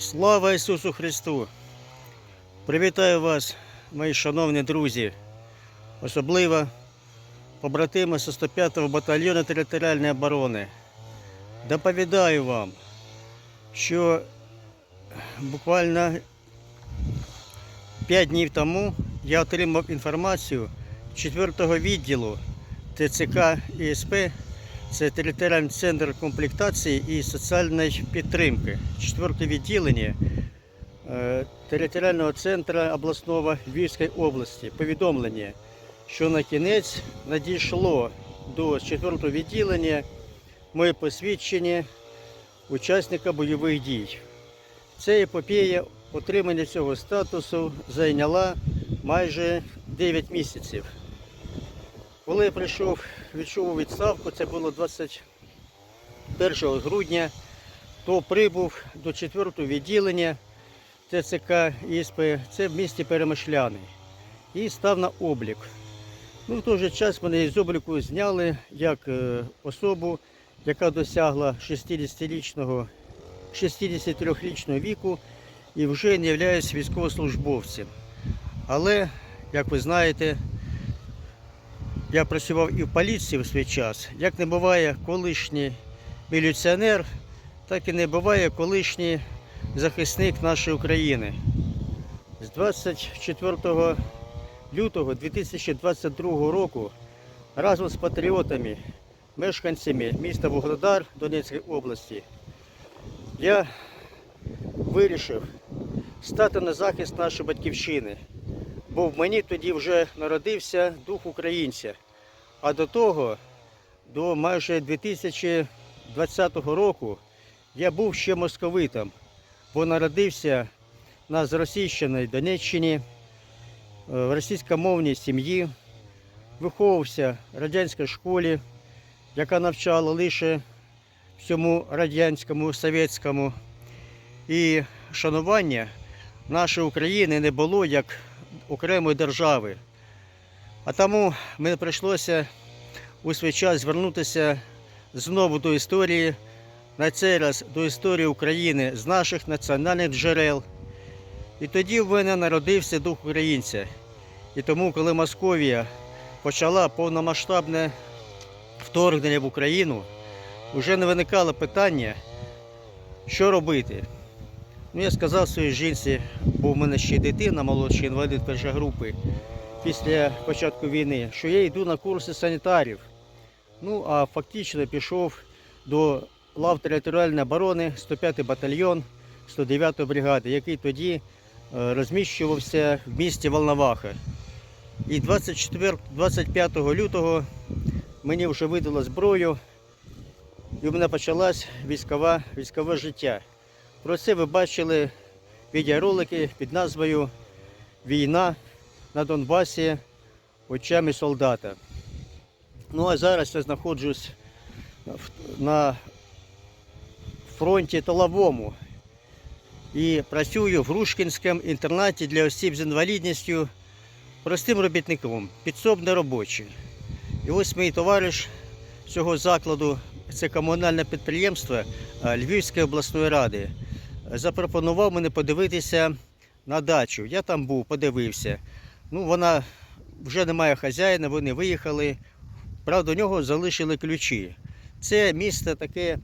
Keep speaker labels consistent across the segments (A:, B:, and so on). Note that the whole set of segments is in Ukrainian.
A: Слава Ісусу Христу! Привітаю вас, мої шановні друзі, особливо побратими з 105-го батальйону територіальної оборони. Доповідаю вам, що буквально 5 днів тому я отримав інформацію 4-го відділу ТЦК ІСП це територіальний центр комплектації і соціальної підтримки. Четверте відділення е, територіального центру обласного Львівської області. Повідомлення, що на кінець надійшло до четвертого відділення моє посвідчення учасника бойових дій. Ця епопея отримання цього статусу зайняла майже 9 місяців. Коли я прийшов, відчув відставку, це було 21 грудня, то прибув до 4-го відділення ТЦК ІСП, це в місті Перемишляний, і став на облік. Ну, в той же час мене з обліку зняли як е, особу, яка досягла 60-річного, 63-річного віку і вже не є військовослужбовцем. Але, як ви знаєте, я працював і в поліції в свій час. Як не буває колишній міліціонер, так і не буває колишній захисник нашої України. З 24 лютого 2022 року разом з патріотами, мешканцями міста Вугледар Донецької області, я вирішив стати на захист нашої батьківщини бо в мені тоді вже народився дух українця. А до того, до майже 2020 року, я був ще московитом, бо народився на зросійщеній Донеччині, е, в російськомовній сім'ї, виховувався в радянській школі, яка навчала лише всьому радянському, совєтському. І шанування нашої України не було як окремої держави. А тому мені прийшлося у свій час звернутися знову до історії, на цей раз до історії України з наших національних джерел. І тоді в мене народився дух українця. І тому, коли Московія почала повномасштабне вторгнення в Україну, вже не виникало питання, що робити. Ну, я сказав своїй жінці, бо в мене ще дитина, молодший інвалід першої групи, після початку війни, що я йду на курси санітарів. Ну, а фактично пішов до лав територіальної оборони 105-й батальйон 109-ї бригади, який тоді е, розміщувався в місті Волноваха. І 24, 25 лютого мені вже видали зброю, і в мене почалось військове, військове життя. Про це ви бачили відеоролики під назвою Війна на Донбасі очами солдата. Ну а зараз я знаходжусь на фронті Толовому і працюю в Грушкінському інтернаті для осіб з інвалідністю простим робітником, підсобне робочий. І ось мій товариш цього закладу, це комунальне підприємство е, Львівської обласної ради запропонував мене подивитися на дачу. Я там був, подивився. Ну, вона вже немає хазяїна, вони виїхали. Правда, у нього залишили ключі. Це місто таке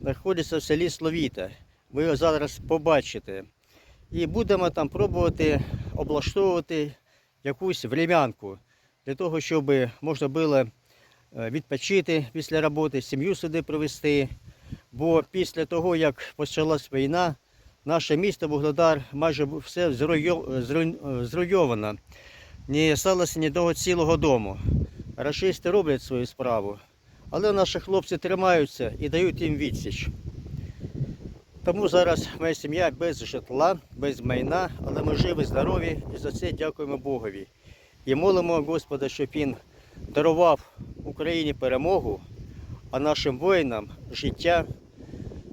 A: знаходиться в селі Словіта. Ви його зараз побачите. І будемо там пробувати облаштовувати якусь врем'янку для того, щоб можна було е, відпочити після роботи, сім'ю сюди привезти. Бо після того, як почалась війна, наше місто Вугледар майже все зруйовано. Не сталося ні того цілого дому. Рашисти роблять свою справу, але наші хлопці тримаються і дають їм відсіч. Тому зараз моя сім'я без житла, без майна, але ми живі, здорові і за це дякуємо Богові. І молимо Господа, щоб Він дарував Україні перемогу, а нашим воїнам життя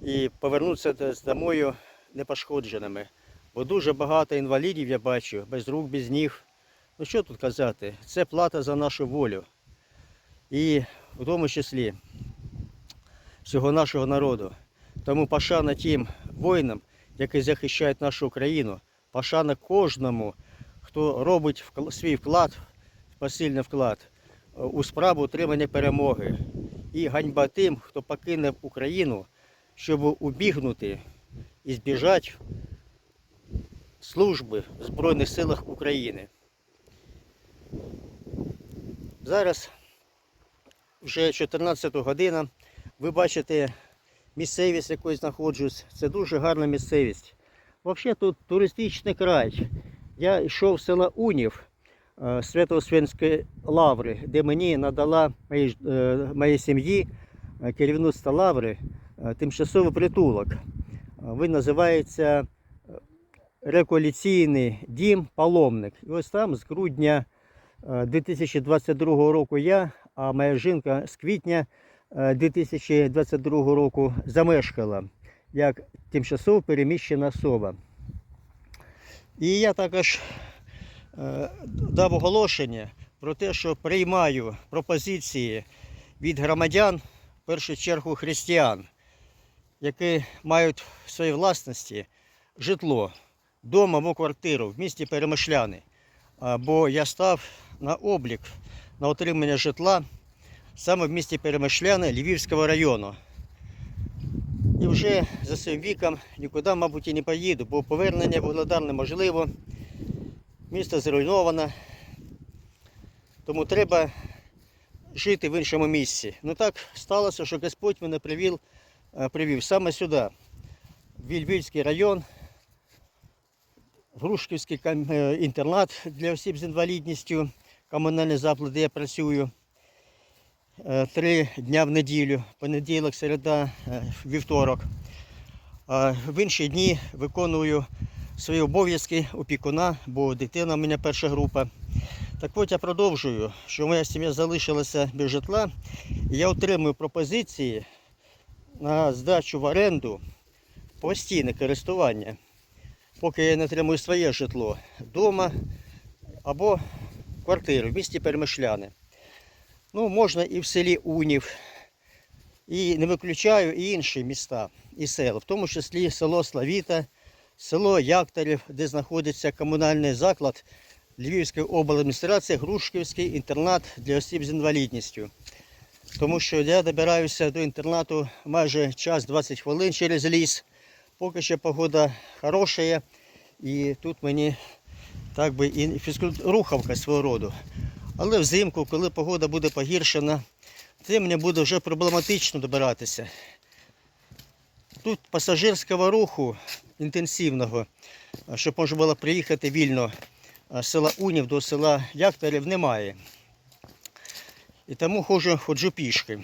A: і повернутися з домою непошкодженими. Бо дуже багато інвалідів я бачу, без рук, без ніг. Ну що тут казати? Це плата за нашу волю. І в тому числі всього нашого народу. Тому пошана тим воїнам, які захищають нашу країну. Пошана кожному, хто робить свій вклад, посильний вклад е, у справу отримання перемоги. І ганьба тим, хто покине Україну, щоб убігнути і збіжати служби в Збройних силах України. Зараз вже 14 година. Ви бачите місцевість, в якої знаходжусь. Це дуже гарна місцевість. Взагалі тут туристичний край. Я йшов з села Унів е, Свято-Освенської лаври, де мені надала моїй, е, сім'ї е, керівництво лаври тимчасовий притулок. Е, Він називається е, рекоаліційний дім Паломник. І ось там з грудня е, 2022 року я, а моя жінка з квітня е, 2022 року замешкала як тимчасово переміщена особа. І я також е, дав оголошення про те, що приймаю пропозиції від громадян, в першу чергу християн, які мають в своїй власності житло, дом або квартиру в місті Перемишляни. Бо я став на облік на отримання житла саме в місті Перемишляни Львівського району. І вже за своїм віком нікуди, мабуть, і не поїду, бо повернення в Вугледар неможливо. Місто зруйновано. Тому треба жити в іншому місці. Ну так сталося, що Господь мене привів, привів саме сюди, в Львівський район, Грушківський е, інтернат для осіб з інвалідністю, комунальний заклад, я працюю е, три дня в неділю, понеділок, середа, е, вівторок. В інші дні виконую свої обов'язки опікуна, бо дитина в мене перша група. Так от я продовжую, що моя сім'я залишилася без житла, я отримую пропозиції на здачу в оренду постійне користування, поки я не отримую своє житло вдома або квартиру в місті Перемишляни. Ну, можна і в селі Унів, і не виключаю і інші міста і села, в тому числі село Славіта, село Яктарів, де знаходиться комунальний заклад Львівської обладміністрації, Грушківський інтернат для осіб з інвалідністю. Тому що я добираюся до інтернату майже час 20 хвилин через ліс. Поки що погода хороша, і тут мені так би і фізкульт- рухавка свого роду. Але взимку, коли погода буде погіршена, це мені буде вже проблематично добиратися. Тут пасажирського руху інтенсивного, щоб можна було приїхати вільно з села Унів до села Яктарів, немає. І тому ходжу, ходжу пішки.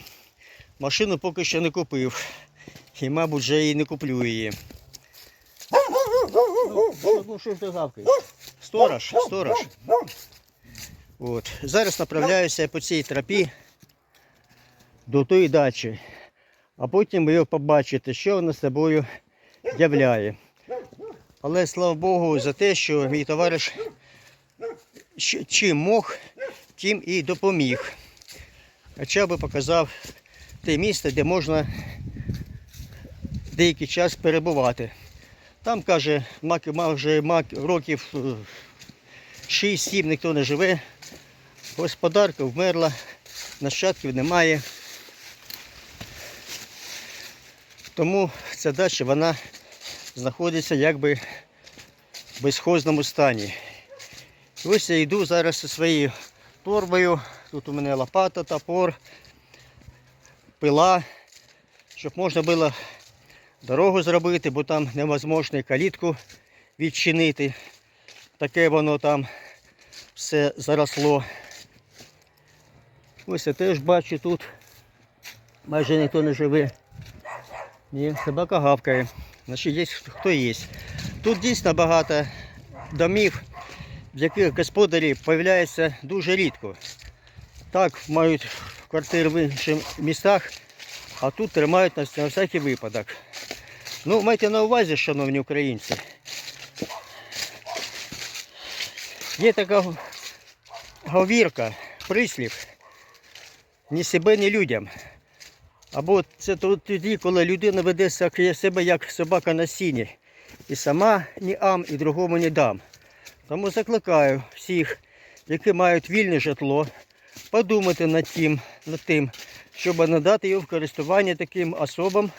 A: Машину поки що не купив. І, мабуть, вже і не куплю її. Ну, що ти гавкаєш? Сторож, сторож. От. Зараз направляюся по цій тропі до тої дачі, а потім ви побачите, що вона собою являє. Але слава Богу за те, що мій товариш чим мог, тим і допоміг. Хоча би показав те місце, де можна деякий час перебувати. Там, каже, мак, мак, років е, 6-7 ніхто не живе. Господарка вмерла, нащадків немає. Тому ця дача вона знаходиться якби в безхозному стані. Ось я йду зараз зі своєю торбою. Тут у мене лопата, топор, пила, щоб можна було дорогу зробити, бо там невозможно калітку відчинити. Таке воно там все заросло. Ось я теж бачу тут. Майже ніхто не живе. Ні, собака гавкає. Значить є хто є. Тут дійсно багато домів, в яких господарі з'являються дуже рідко. Так мають квартири в інших містах, а тут тримають на, на всякий випадок. Ну, майте на увазі, шановні українці. Є така говірка, прислів. Ні себе, ні людям. Або це тоді, коли людина веде себе як собака на сіні і сама ні ам, і другому не дам. Тому закликаю всіх, які мають вільне житло, подумати над тим, над тим щоб надати його в користування таким особам,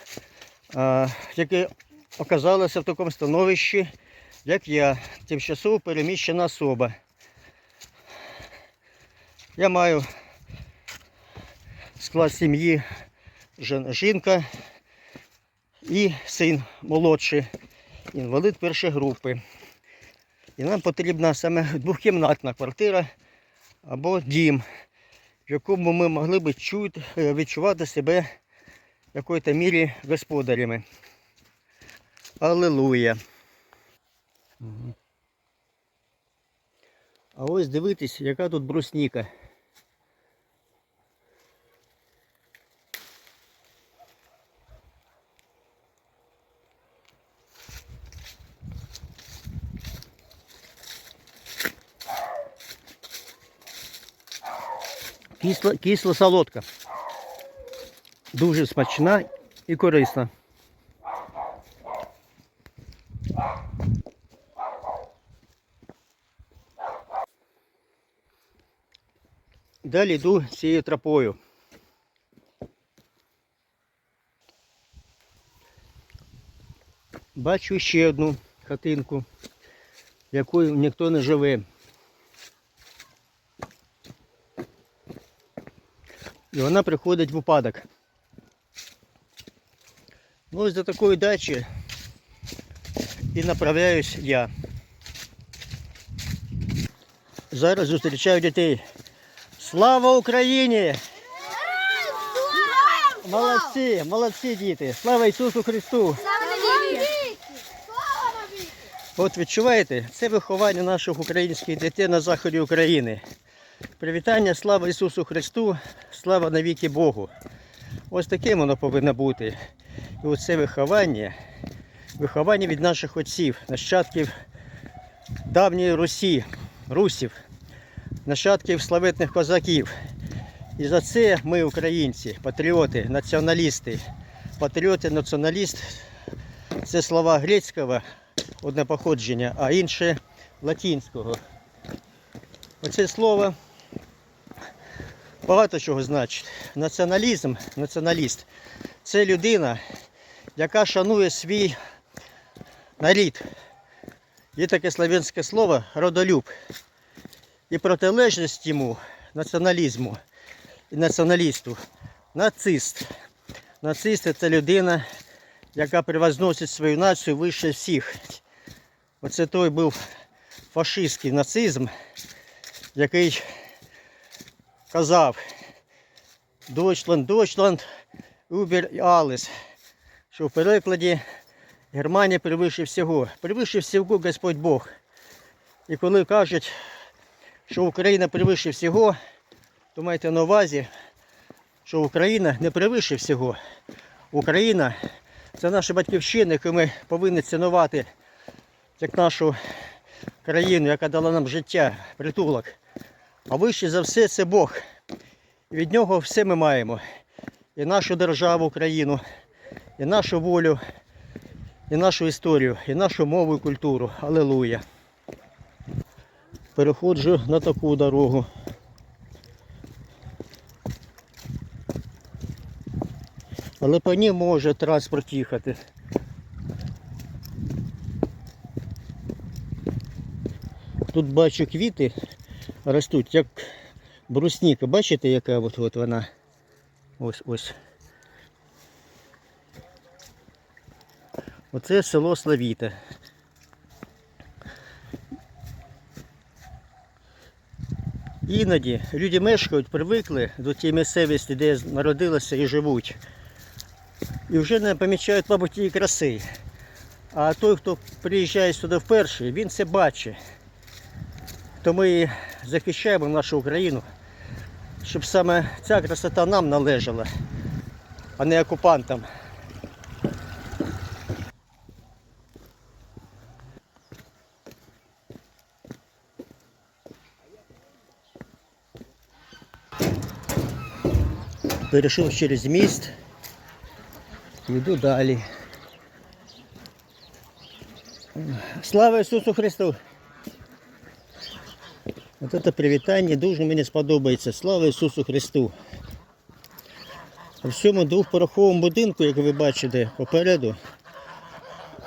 A: які оказалися в такому становищі, як я, тимчасово переміщена особа. Я маю склад сім'ї жінка і син молодший, інвалид першої групи. І нам потрібна саме двохкімнатна квартира або дім, в якому ми могли б е, відчувати себе в якій-то мірі господарями. Аллилуйя. А ось дивитись, яка тут брусніка. Кисла, кисла солодка. Дуже смачна і корисна. Далі йду цією тропою. Бачу ще одну хатинку, в якої ніхто не живе. І вона приходить в упадок. Ну ось до такої дачі і направляюсь я. Зараз зустрічаю дітей. Слава Україні! Молодці, молодці діти! Слава Ісусу Христу! От відчуваєте, це виховання наших українських дітей на заході України. Привітання, слава Ісусу Христу, слава навіки Богу. Ось таким воно повинно бути. І оце виховання, виховання від наших отців, нащадків давньої Русі, русів, нащадків славетних козаків. І за це ми, українці, патріоти, націоналісти. Патріоти, націоналіст це слова грецького одне походження, а інше латинського. Оце слово багато чого значить. Націоналізм, націоналіст це людина, яка шанує свій нарід. Є таке слов'янське слово родолюб. І протилежність йому, націоналізму і націоналісту, нацист. Нацист це людина, яка превозносить свою націю вище всіх. Оце той був фашистський нацизм, який казав Deutschland, Deutschland, Über alles, що в перекладі Германія превише всього. Превише всього Господь Бог. І коли кажуть, що Україна превише всього, то майте на увазі, що Україна не превише всього. Україна це наша батьківщина, яку ми повинні цінувати як нашу країну, яка дала нам життя, притулок. А вище за все це Бог. Від нього все ми маємо. І нашу державу, Україну, і нашу волю, і нашу історію, і нашу мову і культуру. Алелуя. Переходжу на таку дорогу. Але по ній може транспорт їхати. Тут бачу квіти ростуть, як брусніка. Бачите, яка от, от вона? Ось ось. Оце село Славіта. Іноді люди мешкають, привикли до тієї місцевості, де народилися і живуть. І вже не помічають, мабуть, її краси. А той, хто приїжджає сюди вперше, він це бачить. То ми захищаємо нашу Україну, щоб саме ця красота нам належала, а не окупантам. Перейшов через міст, йду далі. Слава Ісусу Христу! От це привітання дуже мені сподобається. Слава Ісусу Христу! У всьому двохпороховому будинку, як ви бачите попереду,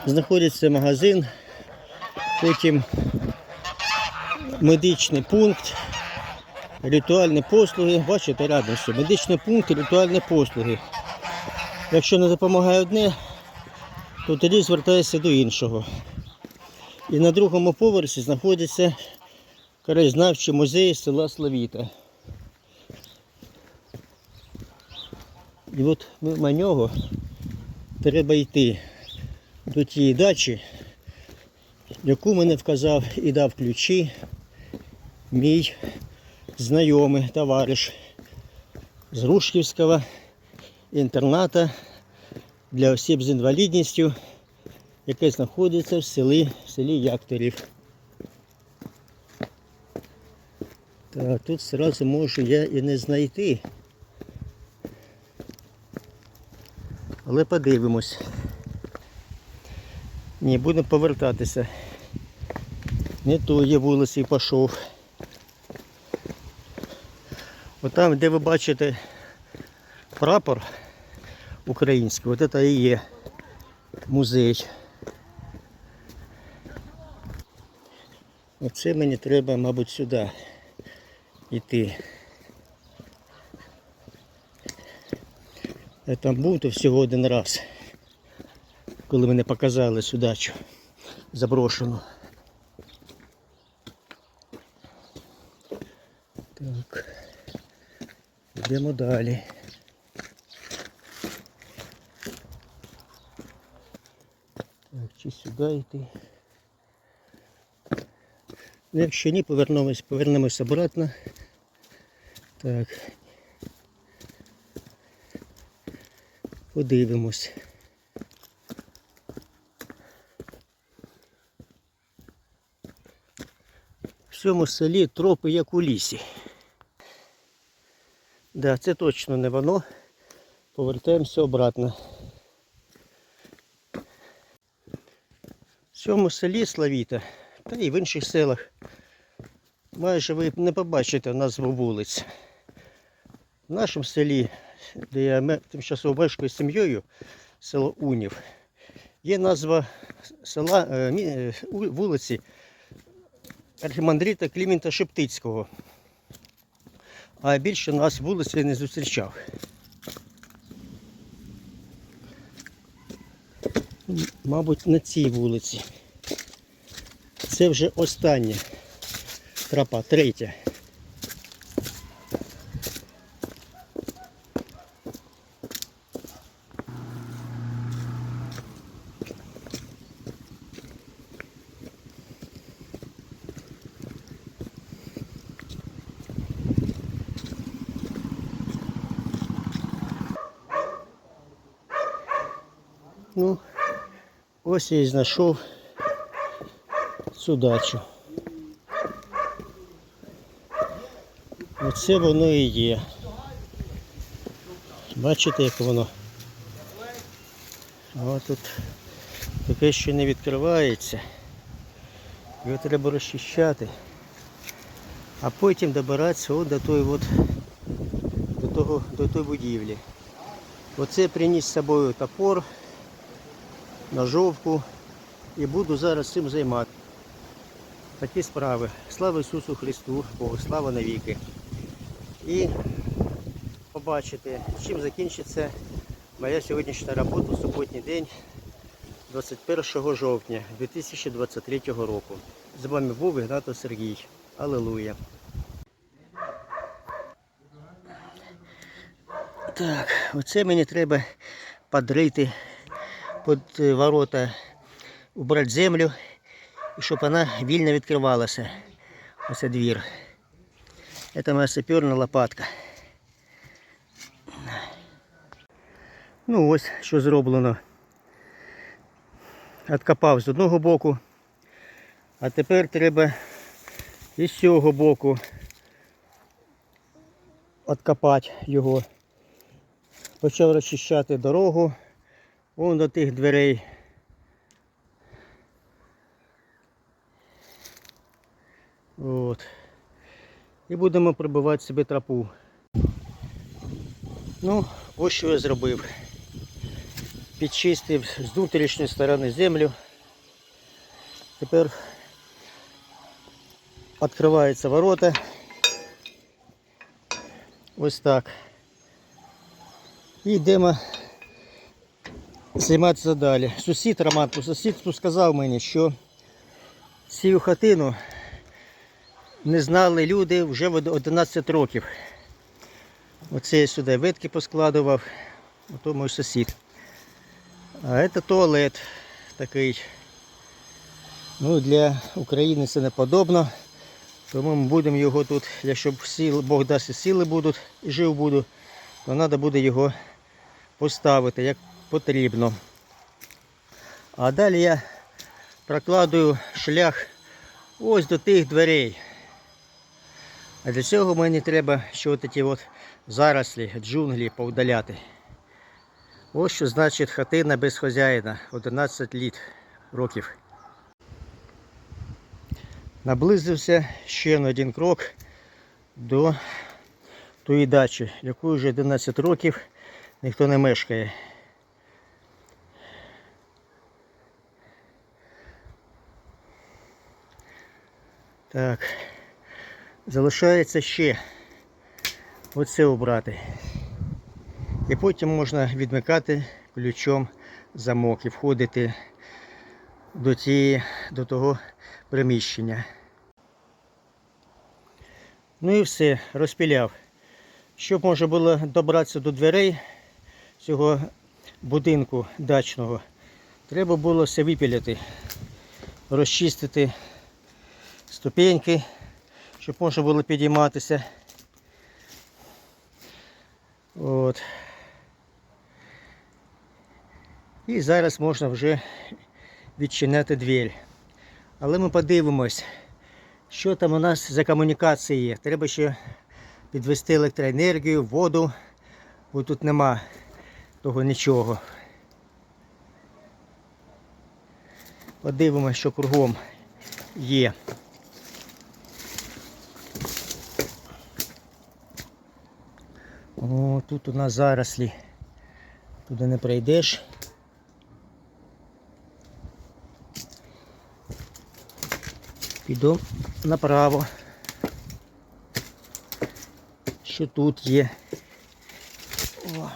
A: знаходиться магазин, потім медичний пункт, ритуальні послуги. Бачите, рядом все. Медичний пункт, і ритуальні послуги. Якщо не допомагає одне, то тоді звертаєшся до іншого. І на другому поверсі знаходиться краєзнавчий музей села Славіта. І от мимо нього треба йти до тієї дачі, яку мене вказав і дав ключі мій знайомий товариш з Рушківського інтерната для осіб з інвалідністю, яке знаходиться в селі, в селі Якторів. Та тут зразу можу я і не знайти. Але подивимось. Ні, будемо повертатися. Не тої вулиці пішов. Отам, де ви бачите прапор український, от це і є музей. Оце мені треба, мабуть, сюди йти. Я там був то всього один раз, коли мене показали цю дачу заброшену. Так. Йдемо далі. Так, чи сюди йти? Ну, Якщо ні, повернемось, повернемось обратно. Так. Подивимось. В цьому селі тропи як у лісі. Да, це точно не воно. Повертаємося обратно. В цьому селі Славіта, та і в інших селах. Майже ви не побачите назву вулиць. В нашому селі, де я тимчасово мешкаю з сім'єю, село Унів, є назва села, е, е, вулиці архімандрита Клімента Шептицького. А більше нас вулиці не зустрічав. Мабуть, на цій вулиці. Це вже остання тропа, третя. Ну, ось я і знайшов цю дачу. Оце воно і є. Бачите, як воно? А тут таке ще не відкривається. Його треба розчищати. А потім добиратися от до той от, до того, до тої будівлі. Оце приніс з собою топор, ножовку і буду зараз цим займатися. Такі справи. Слава Ісусу Христу, Богу, слава навіки. І побачите, чим закінчиться моя сьогоднішня робота у суботній день 21 жовтня 2023 року. З вами був Ігнатов Сергій. Аллилуйя. Так, оце мені треба подрити під е, ворота, убрати землю, і щоб вона вільно відкривалася. Оце двір. Це моя саперна лопатка. Ну ось що зроблено. Откопав з одного боку, а тепер треба і з цього боку откопати його. Почав розчищати дорогу Вон до тих дверей. От. І будемо прибивати собі тропу. Ну, ось що я зробив. Підчистив з внутрішньої сторони землю. Тепер відкриваються ворота. Ось так. І йдемо займатися далі. Сусід Роман сусідству сказав мені, що цю хатину не знали люди вже 11 років. Оце я сюди ветки поскладував, ото мій сусід. А це туалет такий. Ну, для України це не подобно. Тому ми будемо його тут, якщо сіли, Бог дасть і сили будуть і жив буду, то треба буде його поставити як потрібно. А далі я прокладую шлях ось до тих дверей. А для цього мені треба ще от ці от зарослі, джунглі повдаляти. Ось що значить хатина без хазяїна 11 літ років. Наблизився ще на один крок до тої дачі, яку вже 11 років ніхто не мешкає. Так, залишається ще оце обрати. І потім можна відмикати ключом замок і входити до, тієї, до того приміщення. Ну і все, розпіляв. Щоб можна було добратися до дверей цього будинку дачного, треба було все випіляти, розчистити ступеньки, щоб можна було підійматися. От. І зараз можна вже відчиняти двері. Але ми подивимось, що там у нас за комунікації є. Треба ще підвести електроенергію, воду, бо тут нема того нічого. Подивимось, що кругом є. О, тут у нас зарослі. Туди не пройдеш. Піду направо. Що тут є? О.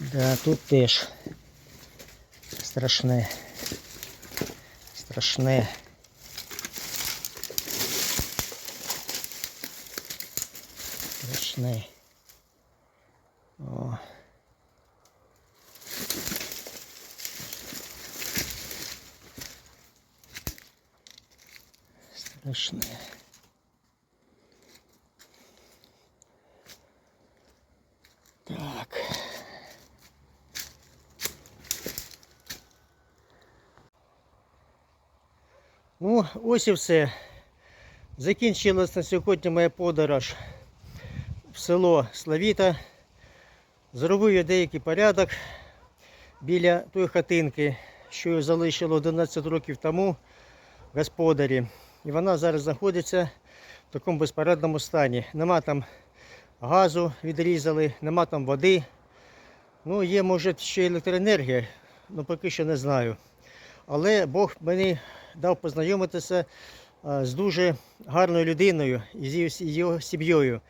A: Да, тут теж страшне. Страшне. Страшне. О. Страшне. Так. Ну, ось все. Закінчилась на сьогодні моя подорож село Славіта. Зробив я деякий порядок біля тої хатинки, що я залишило 11 років тому господарі. І вона зараз знаходиться в такому безпорадному стані. Нема там газу відрізали, нема там води. Ну, є, може, ще електроенергія, але поки що не знаю. Але Бог мені дав познайомитися з дуже гарною людиною і її- з його сім'єю.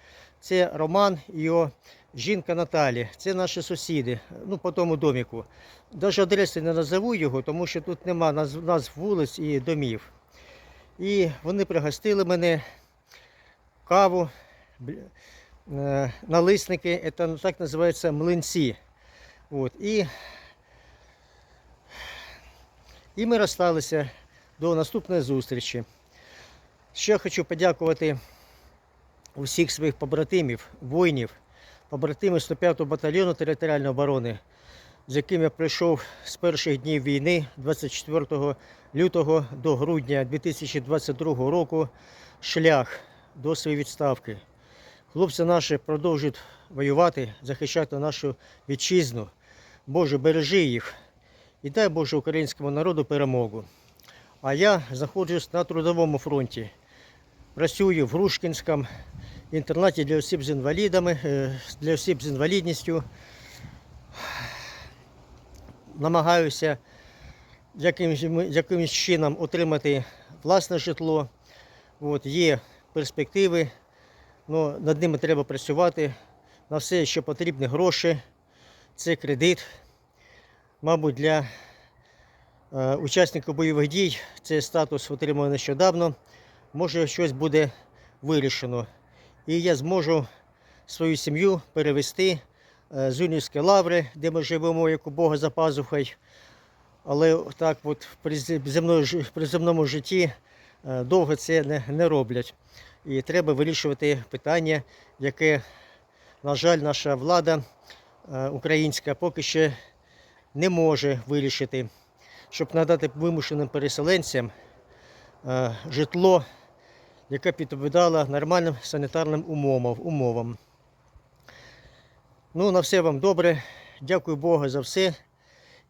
A: Це Роман і його жінка Наталі. Це наші сусіди, ну, по тому доміку. Навіть адреси не назову його, тому що тут нема назв, вулиць і домів. І вони пригостили мене каву, е, налисники, це так називається млинці. От. І, і ми розсталися до наступної зустрічі. Ще хочу подякувати усіх своїх побратимів, воїнів, побратимів 105-го батальйону територіальної оборони, з яким я прийшов з перших днів війни 24 лютого до грудня 2022 року шлях до своєї відставки. Хлопці наші продовжують воювати, захищати нашу вітчизну. Боже, бережи їх І дай Боже українському народу перемогу. А я знаходжусь на трудовому фронті. Працюю в Грушкінському інтернаті для осіб з інвалідами, е, для осіб з інвалідністю. Намагаюся якимось, якимось чином отримати власне житло. От, є перспективи, але над ними треба працювати. На все, що потрібні гроші, це кредит. Мабуть, для е, учасників бойових дій цей статус отримав нещодавно. Може, щось буде вирішено. І я зможу свою сім'ю перевести е, з Юнівської лаври, де ми живемо, як у Бога за пазухою. Але так от при земному, житті е, довго це не, не роблять. І треба вирішувати питання, яке, на жаль, наша влада е, українська поки ще не може вирішити, щоб надати вимушеним переселенцям житло, яке відповідало нормальним санітарним умовам. умовам. Ну, на все вам добре. Дякую Богу за все.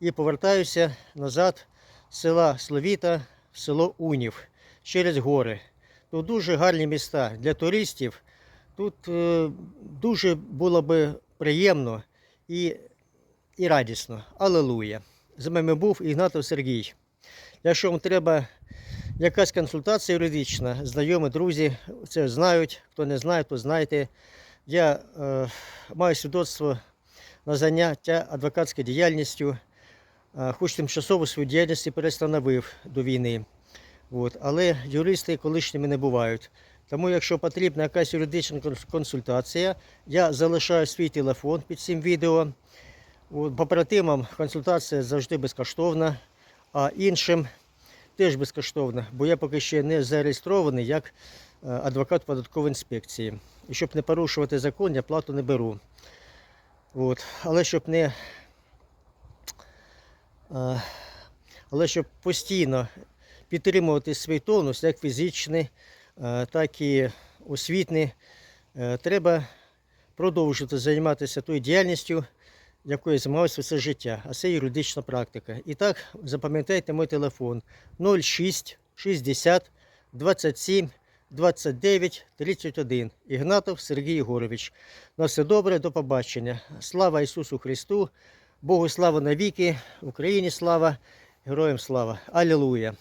A: І повертаюся назад з села Словіта в село Унів через гори. Тут дуже гарні міста для туристів. Тут е, дуже було би приємно і, і радісно. Алелуя! З вами був Ігнатов Сергій. Якщо вам треба якась консультація юридична, знайомі, друзі, це знають. Хто не знає, то знайте. Я е, маю свідоцтво на заняття адвокатською діяльністю. Е, Хоч тимчасово свою діяльність перестановив до війни. От. Але юристи колишніми не бувають. Тому, якщо потрібна якась юридична консультація, я залишаю свій телефон під цим відео. От, Побратимам консультація завжди безкоштовна, а іншим теж безкоштовна, бо я поки ще не зареєстрований як е, адвокат податкової інспекції. І щоб не порушувати закон, я плату не беру. От. Але щоб не Е, але щоб постійно підтримувати свій тонус, як фізичний, е, так і освітний, треба продовжувати займатися тою діяльністю, якою я займався все життя, а це юридична практика. І так, запам'ятайте мій телефон 06 60 27 29 31. Ігнатов Сергій Єгорович. На все добре, до побачення. Слава Ісусу Христу! Богу слава навіки, Україні слава, героям слава. Алілуя!